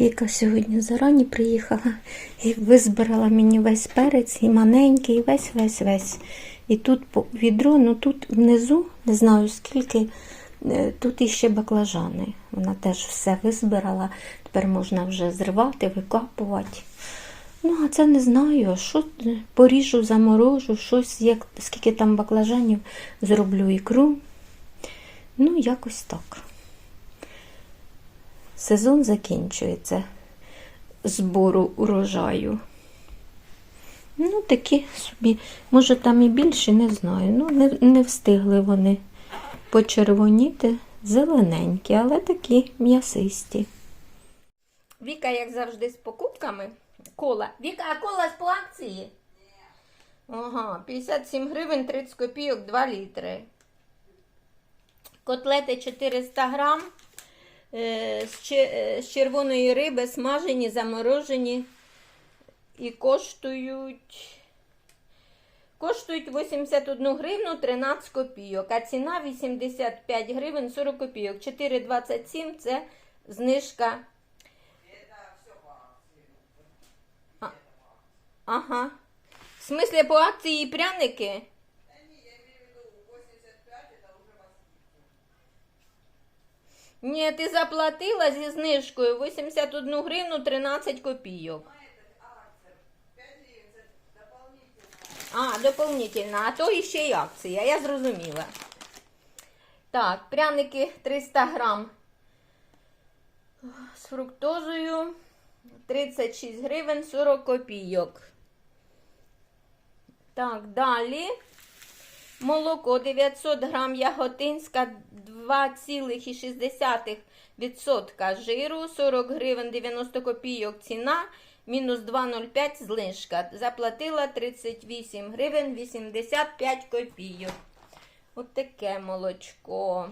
Віка сьогодні зарані приїхала і визбирала мені весь перець, і маленький, і весь, весь, весь. І тут відро, ну тут внизу, не знаю скільки, е, тут іще баклажани. Вона теж все визбирала. Тепер можна вже зривати, викапувати. Ну, а це не знаю. Що е, поріжу, заморожу, щось, як, скільки там баклажанів, зроблю ікру. Ну, якось так. Сезон закінчується збору урожаю. Ну, такі собі, може там і більше, не знаю. Ну, не, не встигли вони почервоніти, зелененькі, але такі м'ясисті. Віка, як завжди, з покупками. Кола. Віка, а кола з по акції? Ага, 57 гривень 30 копійок 2 літри. Котлети 400 грам з че- е, з червоної риби, смажені, заморожені. І коштують. Коштують 81 гривну 13 копійок, а ціна 85 гривень 40 копійок. 4,27 це знижка. А, ага. В смислі по акції пряники? Ні, ти заплатила зі знижкою 81 гривну 13 копійок. А, дополнительно. А то іще й акція, я зрозуміла. Так, пряники 300 грам з фруктозою 36 гривень 40 копійок. Так, далі. Молоко 900 грам яготинська 2,6% жиру, 40 гривень 90 копійок ціна, мінус 2,05 знижка. Заплатила 38 гривень 85 копійок. От таке молочко.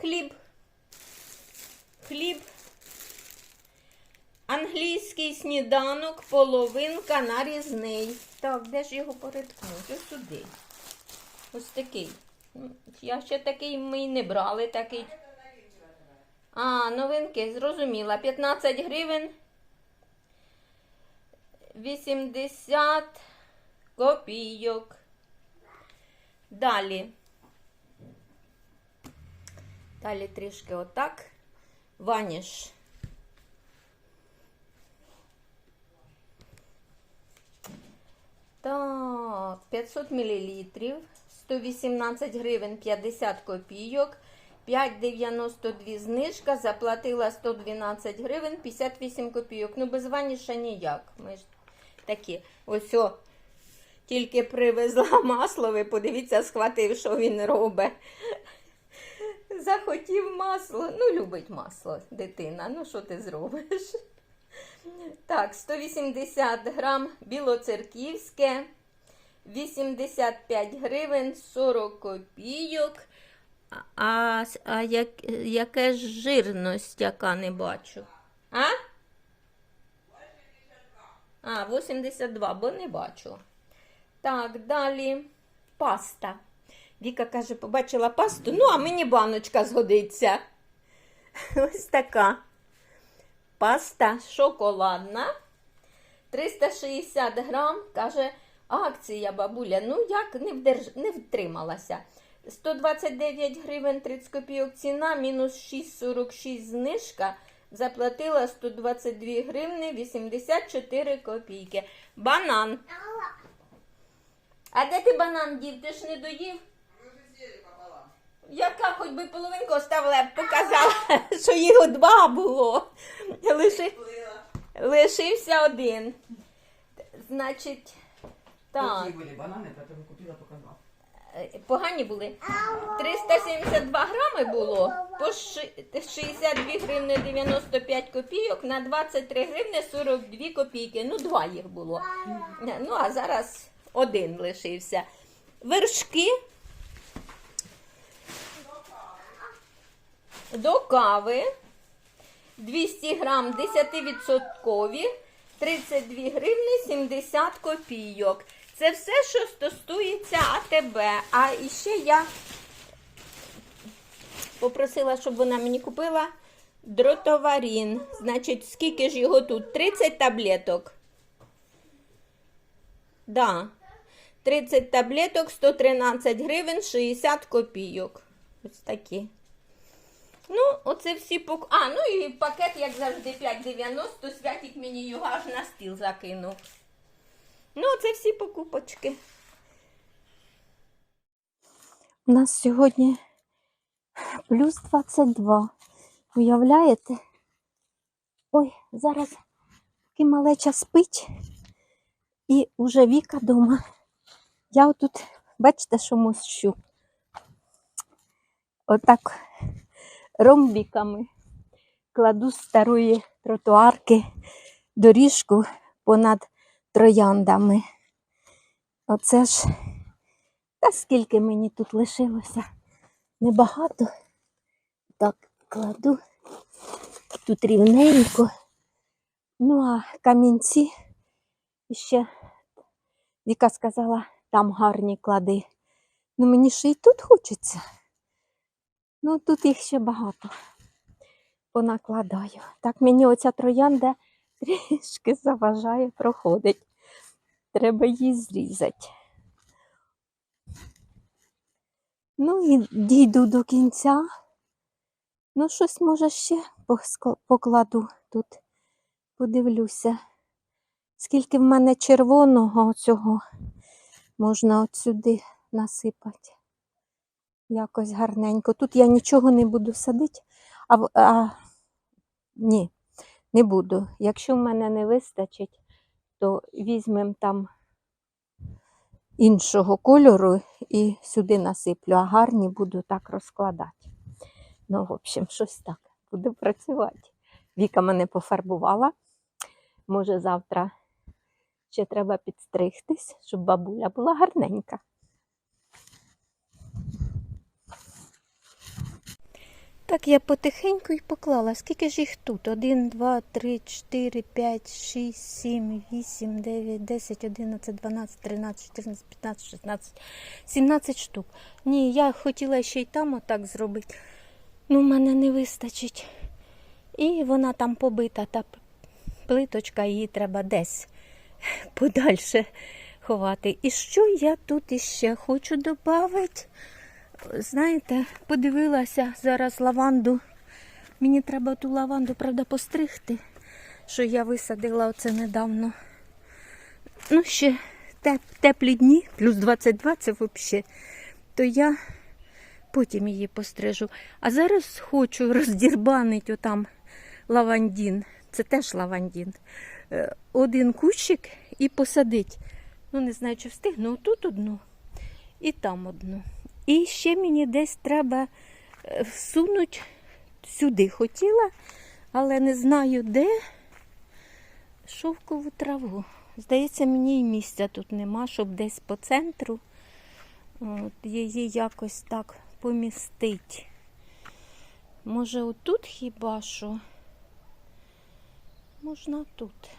Хліб. Хліб. Англійський сніданок, половинка нарізний. Так, де ж його переткнути? Ось сюди. Ось такий. Я ще такий ми й не брали такий. А, новинки, зрозуміла. 15 гривень. 80 копійок. Далі. Далі трішки отак. Ваніш. Так, 500 мл, 118 гривень 50 копійок, 5,92 знижка, заплатила 112 гривень 58 копійок. Ну, без ваніша ніяк. Ми ж такі. Ось о, тільки привезла масло, ви подивіться, схватив, що він робить. Захотів масло. Ну, любить масло, дитина. Ну, що ти зробиш? Так, 180 грам білоцерківське, 85 гривень 40 копійок. А, а як, яке ж жирність, яка не бачу? А? А, 82, бо не бачу. Так, далі паста. Віка каже, побачила пасту, ну, а мені баночка згодиться. Ось така. Паста шоколадна. 360 грам. Каже, акція бабуля. Ну як не, вдерж... не втрималася. 129 гривень 30 копійок ціна, мінус 6,46 знижка. Заплатила 122 гривни 84 копійки. Банан. А де ти банан дів? Ти ж не доїв? Яка хоч би половинку оставила, я б показала, що його два було. Лиши... Лишився один. Значить, так, Какие были бананы, которые купила, показала. е, погані були. 372 грами було по ши- 62 гривни 95 копійок на 23 гривни 42 копійки. Ну, два їх було. Ну, а зараз один лишився. Вершки. До кави 200 грам 10% 32 гривни 70 копійок. Це все, що стосується АТБ. А іще я попросила, щоб вона мені купила Дротоварін. Значить, скільки ж його тут? 30 таблеток. Да. 30 таблеток, 113 гривень, 60 копійок. Ось такі. Ну, оце всі пок... А, ну і пакет, як завжди, 5,90. Святик мені його аж на стіл закинув. Ну, це всі покупочки. У нас сьогодні плюс 22. Уявляєте? Ой, зараз поки малеча спить і вже Віка дома. Я отут, бачите, що мощу. Отак ромбіками кладу з старої тротуарки доріжку понад трояндами. Оце ж, та скільки мені тут лишилося? Небагато. Так, кладу тут рівненько. Ну, а камінці ще Віка сказала, там гарні клади. Ну, мені ще і тут хочеться. Ну, тут їх ще багато. Понакладаю. Так мені оця троянда трішки заважає, проходить. Треба її зрізати. Ну і дійду до кінця. Ну, щось може ще покладу тут. Подивлюся. Скільки в мене червоного цього можна от сюди насипати. Якось гарненько. Тут я нічого не буду садити. А, а ні, не буду. Якщо в мене не вистачить, то візьмемо там іншого кольору і сюди насиплю, а гарні буду так розкладати. Ну, в общем, щось так. Буду працювати. Віка мене пофарбувала. Може, завтра ще треба підстригтись, щоб бабуля була гарненька. Так, я потихеньку і поклала. Скільки ж їх тут? 1, 2, 3, 4, 5, 6, 7, 8, 9, 10, 11, 12, 13, 14, 15, 16, 17 штук. Ні, я хотіла ще й там отак зробити. Ну, в мене не вистачить. І вона там побита, та плиточка, її треба десь подальше ховати. І що я тут іще хочу додати? Знаєте, подивилася зараз лаванду. Мені треба ту лаванду, правда, постригти, що я висадила оце недавно. Ну, ще теп, теплі дні, плюс 22 це взагалі. То я потім її пострижу. А зараз хочу роздірбанити отам лавандін. Це теж лавандін. Е, Один кущик і посадити. Ну, не знаю, чи встигну. Тут одну і там одну. І ще мені десь треба е, всунути сюди хотіла, але не знаю де шовкову траву. Здається, мені і місця тут нема, щоб десь по центру от, її якось так помістити. Може, отут хіба що? Можна тут.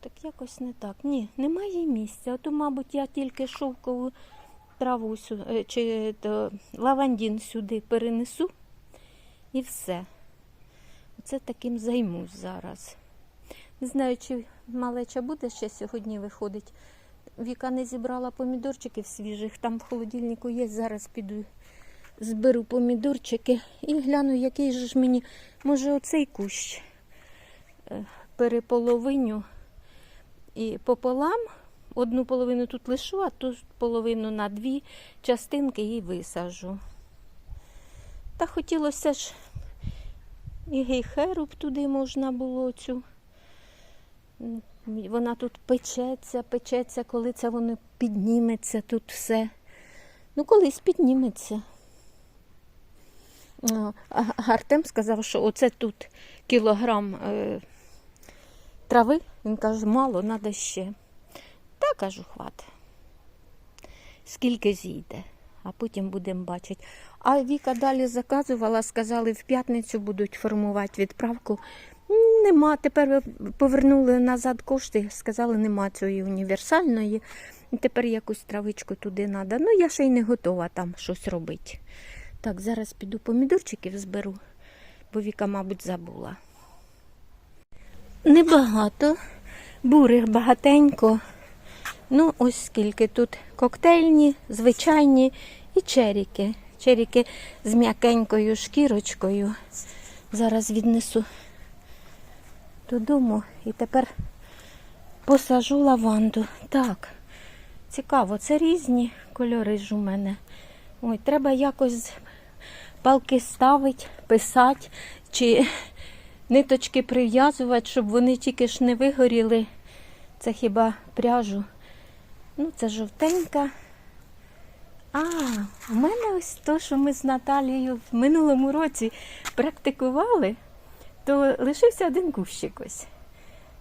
Так якось не так. Ні, немає місця. Ото, мабуть, я тільки шовкову траву е, чи лавандін сюди перенесу і все. Оце таким займусь зараз. Не знаю, чи малеча буде ще сьогодні виходить. Віка не зібрала помідорчиків свіжих, там в холодильнику є. Зараз піду зберу помідорчики і гляну, який же ж мені, може, оцей кущ е, переполовиню і пополам. Одну половину тут лишу, а ту половину на дві частинки і висажу. Та хотілося ж і гейхеру туди можна було цю. Вона тут печеться, печеться, коли це воно підніметься тут все. Ну, колись підніметься. Артем сказав, що оце тут кілограм е, трави. Він каже, мало, треба ще. Та кажу, хват. Скільки зійде, а потім будемо бачити. А Віка далі заказувала, сказали, в п'ятницю будуть формувати відправку. Нема. Тепер повернули назад кошти, сказали, нема цієї універсальної. Тепер якусь травичку туди треба. Ну, я ще й не готова там щось робити. Так, зараз піду помідорчиків зберу. бо Віка, мабуть, забула. Небагато, бурих багатенько. Ну, ось скільки тут коктейльні, звичайні і черіки. Черіки з м'якенькою шкірочкою. Зараз віднесу додому і тепер посажу лаванду. Так, цікаво, це різні кольори ж у мене. Ой, треба якось палки ставити, писати, чи ниточки прив'язувати, щоб вони тільки ж не вигоріли. Це хіба пряжу. Ну, це жовтенька. А, у мене ось то, що ми з Наталією в минулому році практикували, то лишився один кущик ось.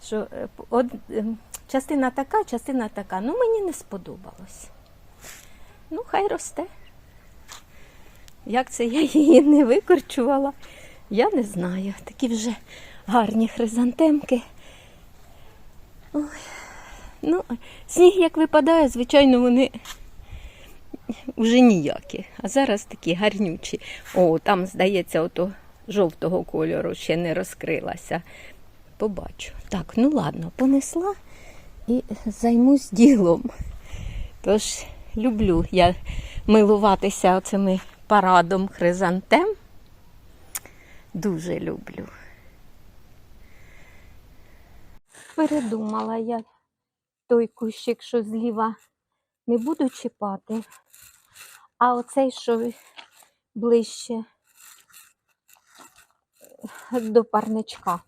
Що е, од, ем, частина така, частина така. Ну, мені не сподобалось. Ну, хай росте. Як це я її не викорчувала, я не знаю. Такі вже гарні хризантемки. Ой. Ну, сніг як випадає, звичайно, вони вже ніякі. А зараз такі гарнючі. О, там, здається, ото жовтого кольору ще не розкрилася. Побачу. Так, ну ладно, понесла і займусь ділом. Тож люблю я милуватися оцими парадом хризантем. Дуже люблю. Передумала я той кущик, що зліва не буду чіпати, а оцей, що ближче до парничка.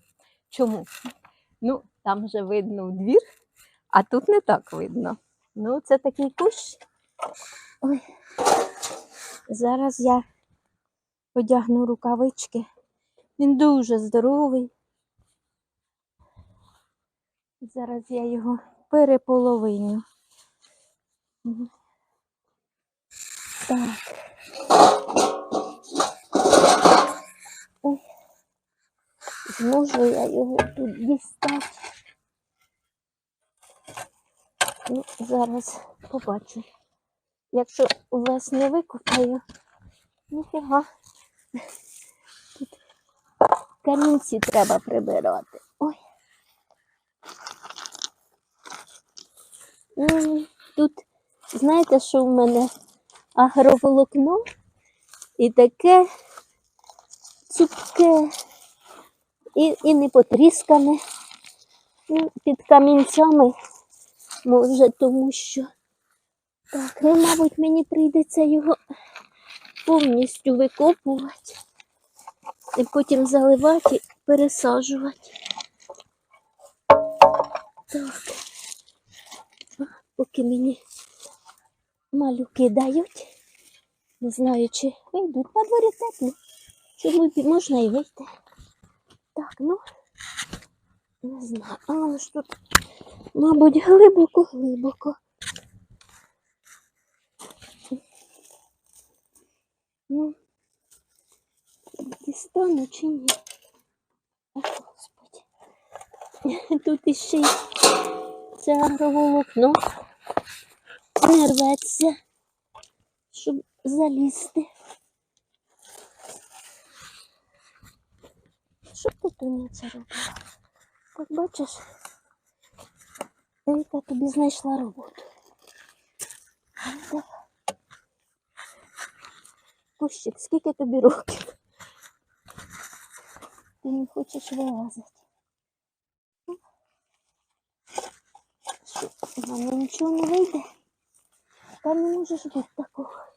Чому? Ну, там вже видно в двір, а тут не так видно. Ну, це такий кущ. Ой. Зараз я одягну рукавички. Він дуже здоровий. Зараз я його переполовиню. Так. Ой. Зможу я його тут дістати. Ну, зараз побачу. Якщо весь не викопаю, ніфіга. Тут камінці треба прибирати. Ой. Тут, знаєте, що в мене агроволокно і таке цупке і, і не потріскане. Ну, під камінцями, може, тому що. Так, ну, мабуть, мені прийдеться його повністю викопувати і потім заливати і пересаджувати. Так. Поки мені малюки дають. Не знаю, чи вийдуть на дворі тепло. Чому б- можна і вийти. Так, ну не знаю. Але ж тут, мабуть, глибоко-глибоко. Ну, дістану чи ні? О, Господи. Тут іще й це агроволокно не рветься, щоб залізти. Що ти це робила? Так бачиш, яка тобі знайшла роботу. Кущик, скільки тобі років? Ти не хочеш вилазити. Що, в мене нічого не вийде? Та не можеш бути такого.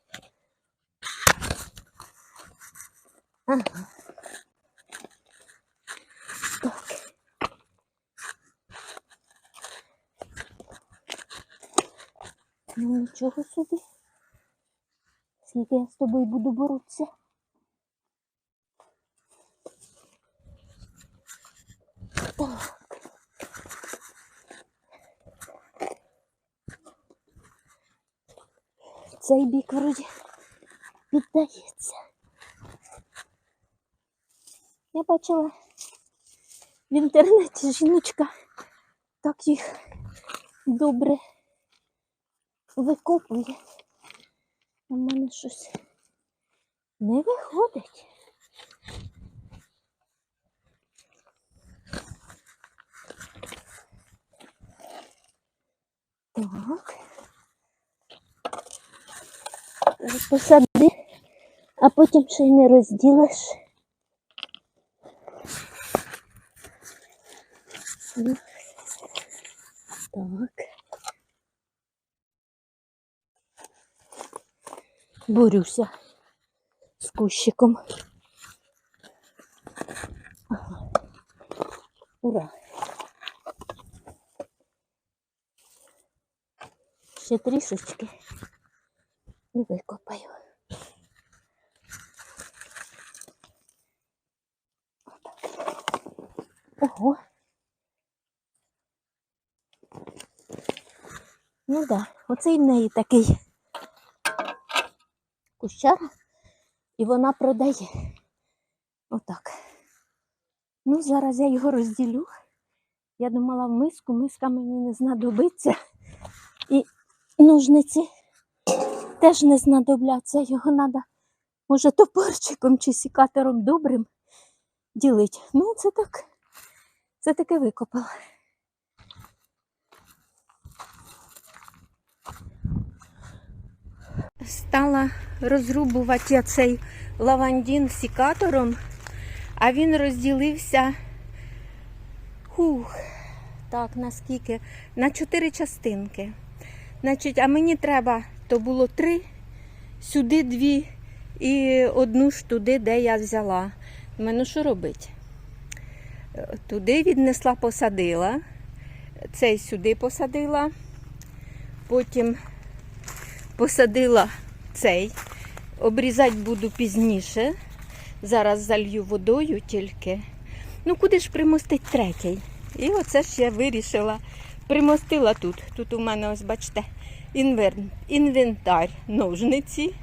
Ну нічого собі. Скільки я з тобою буду боротися. цей бік вроді піддається. Я бачила в інтернеті жіночка так їх добре викопує. У мене щось не виходить. Так. Посади, а потім ще й не розділиш. Так. Борюся з кущиком. Ура! Ще трішечки і викопаю. Ого. Ну да, оце і в неї такий кущар, і вона продає. Отак. Ну, зараз я його розділю. Я думала в миску, миска мені не знадобиться. І ножниці теж не знадобляться. Його треба, може, топорчиком чи сікатором добрим ділити. Ну, це так. Це таке викопала. Стала розрубувати цей лавандін сікатором, а він розділився. Хух, так, наскільки? На чотири частинки. Значить, а мені треба, то було три, сюди дві і одну ж туди, де я взяла. Мене що робити? Е, Туди віднесла, посадила, цей сюди посадила, потім посадила цей, обрізати буду пізніше. Зараз залью водою тільки. Ну, куди ж примостить третій? І оце ж я вирішила. Примостила тут. Тут у мене, ось бачите, інвер... інвентар, ножниці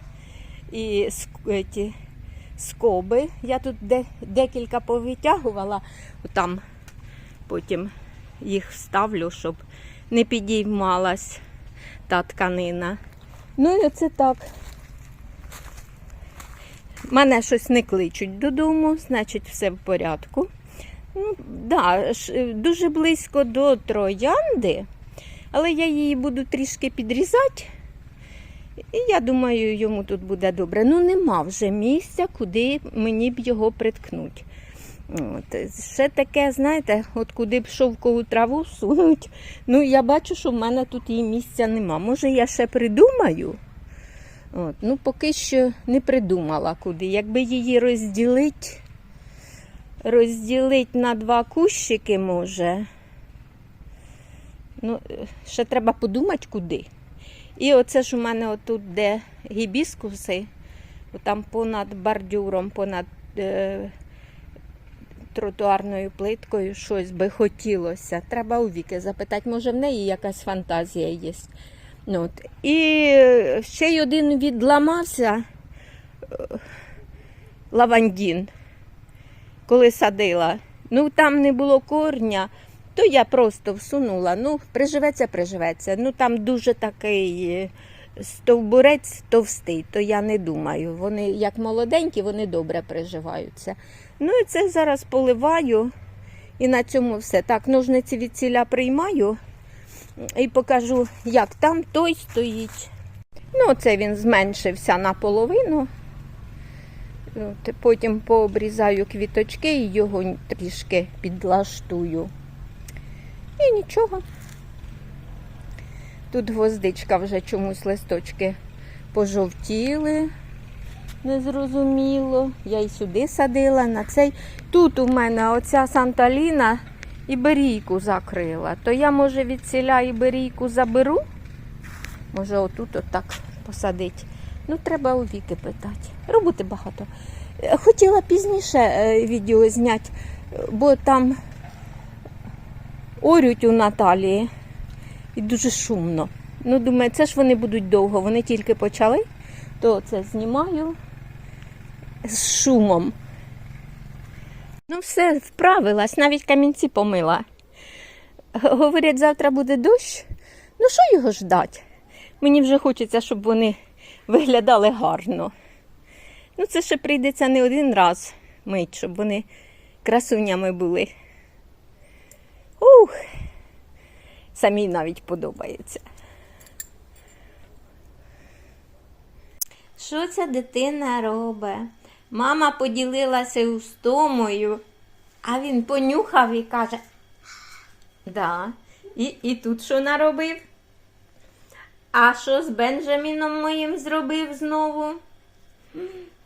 і ті, скоби. Я тут де... декілька повитягувала, там потім їх вставлю, щоб не підіймалась та тканина. Ну і оце так. Мене щось не кличуть додому, значить все в порядку. Ну, да, дуже близько до троянди, але я її буду трішки підрізати. І я думаю, йому тут буде добре. Ну, нема вже місця, куди мені б його приткнути. От. Ще таке, знаєте, от куди б шовкову траву сунуть. Ну, я бачу, що в мене тут її місця нема. Може, я ще придумаю. От. Ну, поки що не придумала куди. Якби її розділити, розділити на два кущики, може. Ну, е, ще треба подумати, куди. І оце ж у мене отут, де гібіскуси, там понад бордюром, понад е, тротуарною плиткою щось би хотілося. Треба у Віки запитати, може в неї якась фантазія є. Ну, от. І е, ще й один відламався е, лавандін, коли садила. Ну, там не було корня, то я просто всунула. Ну, приживеться, приживеться. Ну, там дуже такий е, стовбурець товстий, то я не думаю. Вони, як молоденькі, вони добре приживаються. Ну і це зараз поливаю. І на цьому все. Так, ножниці від ціля приймаю і покажу, як там той стоїть. Ну, це він зменшився наполовину. Потім пообрізаю квіточки і його трішки підлаштую. І нічого. Тут гвоздичка вже чомусь листочки пожовтіли. Незрозуміло. Я й сюди садила на цей. Тут у мене оця Санталіна іберійку закрила. То я, може, від ціля іберійку заберу. Може, отут отак посадити. Ну, треба у віки питати. Роботи багато. Е, Хотіла пізніше е, відео зняти, бо там орють у Наталії і дуже шумно. Ну, думаю, це ж вони будуть довго. Вони тільки почали, то це знімаю з шумом. Ну, все, вправилась, навіть камінці помила. Говорять, завтра буде дощ. Ну, що його ждать? Мені вже хочеться, щоб вони виглядали гарно. Ну, це ще прийдеться не один раз мить, щоб вони красунями були. Ух! Самій навіть подобається. Що ця дитина робить? Мама поділилася устомою, а він понюхав і каже, да, і і тут що наробив? А що з Бенджаміном моїм зробив знову?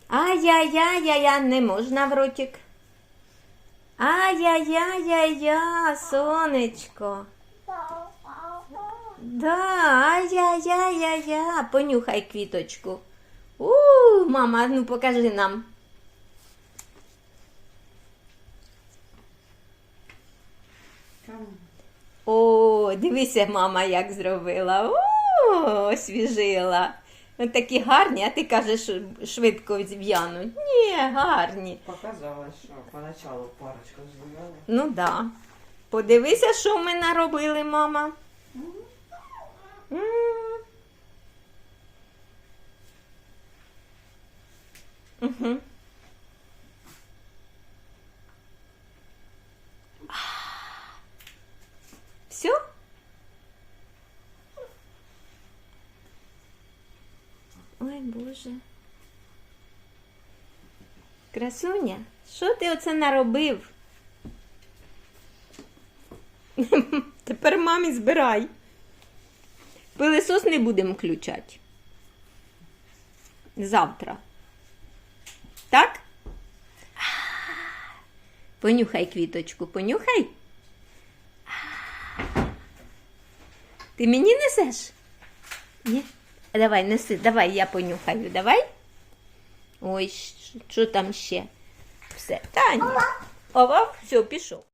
Ай-яй-яй-яй, не можна в ротик. Ай-яй-яй-яй-я, сонечко. Да, ай-яй-яй-яй-я. Понюхай квіточку. У, мама, ну покажи нам. О, дивися, мама, як зробила. О, освіжила. Такі гарні, а ти кажеш, швидко в'януть. Ні, гарні. Показалось, що поначалу парочка згуляла. Ну да. Подивися, що ми наробили, мама. М. Мгм. Все? Боже. Красуня, що ти оце наробив? Тепер мамі збирай. Пилисос не будемо включати. Завтра. Так? Понюхай квіточку, понюхай. Ти мені несеш? Ні? Давай, неси, давай, я понюхаю, давай. Ой, що там ще? Все, та ні. Ова, все, пішов.